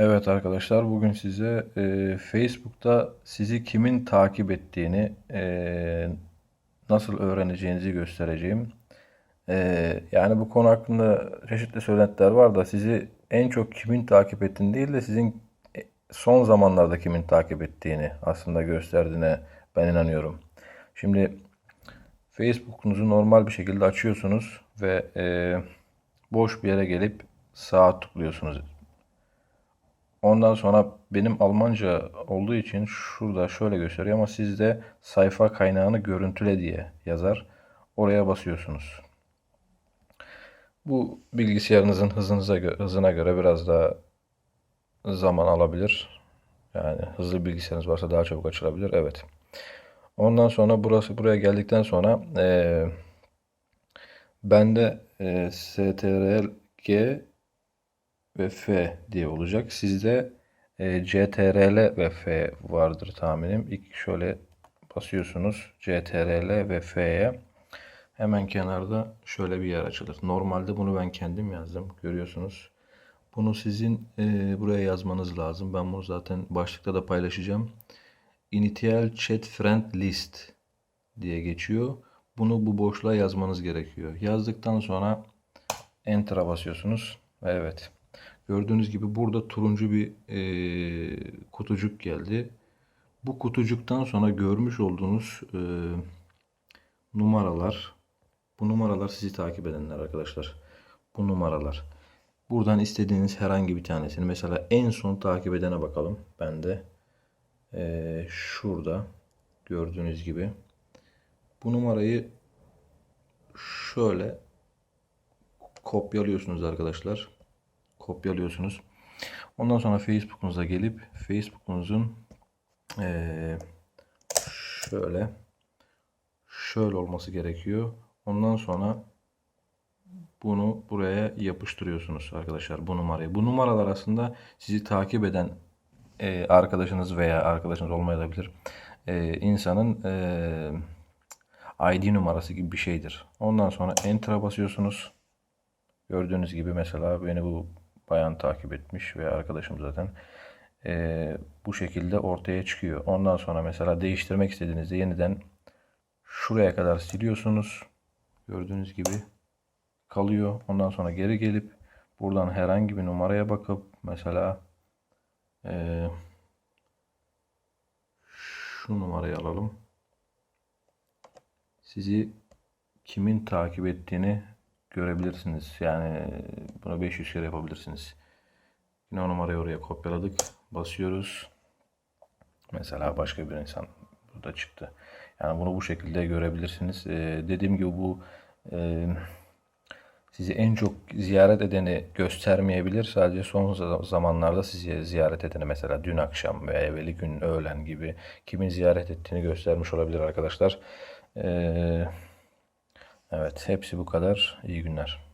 Evet arkadaşlar bugün size e, Facebook'ta sizi kimin takip ettiğini e, nasıl öğreneceğinizi göstereceğim. E, yani bu konu hakkında çeşitli söylentiler var da sizi en çok kimin takip ettiğini değil de sizin e, son zamanlarda kimin takip ettiğini aslında gösterdiğine ben inanıyorum. Şimdi Facebook'unuzu normal bir şekilde açıyorsunuz ve e, boş bir yere gelip sağa tıklıyorsunuz. Ondan sonra benim Almanca olduğu için şurada şöyle gösteriyor ama sizde sayfa kaynağını görüntüle diye yazar. Oraya basıyorsunuz. Bu bilgisayarınızın hızınıza hızına göre biraz daha zaman alabilir. Yani hızlı bilgisayarınız varsa daha çabuk açılabilir. Evet. Ondan sonra burası buraya geldikten sonra eee bende eee STRL-G ve F diye olacak. Sizde e, CTRL ve F vardır tahminim. İlk şöyle basıyorsunuz CTRL ve F'ye. Hemen kenarda şöyle bir yer açılır. Normalde bunu ben kendim yazdım. Görüyorsunuz. Bunu sizin e, buraya yazmanız lazım. Ben bunu zaten başlıkta da paylaşacağım. Initial Chat Friend List diye geçiyor. Bunu bu boşluğa yazmanız gerekiyor. Yazdıktan sonra Enter'a basıyorsunuz. Ve evet. Gördüğünüz gibi burada turuncu bir e, kutucuk geldi. Bu kutucuktan sonra görmüş olduğunuz e, numaralar, bu numaralar sizi takip edenler arkadaşlar. Bu numaralar. Buradan istediğiniz herhangi bir tanesini mesela en son takip edene bakalım. Ben de e, şurada gördüğünüz gibi bu numarayı şöyle kopyalıyorsunuz arkadaşlar kopyalıyorsunuz. Ondan sonra Facebook'unuza gelip Facebook'unuzun eee, şöyle şöyle olması gerekiyor. Ondan sonra bunu buraya yapıştırıyorsunuz arkadaşlar bu numarayı. Bu numaralar aslında sizi takip eden eee, arkadaşınız veya arkadaşınız olmayabilir. Eee, insanın eee, ID numarası gibi bir şeydir. Ondan sonra Enter'a basıyorsunuz. Gördüğünüz gibi mesela beni bu bayan takip etmiş ve arkadaşım zaten Ee, bu şekilde ortaya çıkıyor. Ondan sonra mesela değiştirmek istediğinizde yeniden şuraya kadar siliyorsunuz. Gördüğünüz gibi kalıyor. Ondan sonra geri gelip buradan herhangi bir numaraya bakıp mesela ee, şu numarayı alalım. Sizi kimin takip ettiğini görebilirsiniz. Yani bunu 500 kere yapabilirsiniz. Yine o numarayı oraya kopyaladık. Basıyoruz. Mesela başka bir insan burada çıktı. Yani bunu bu şekilde görebilirsiniz. Ee, dediğim gibi bu e, sizi en çok ziyaret edeni göstermeyebilir. Sadece son za- zamanlarda sizi ziyaret edeni mesela dün akşam veya evveli gün öğlen gibi kimin ziyaret ettiğini göstermiş olabilir arkadaşlar. Ee, Evet, hepsi bu kadar. İyi günler.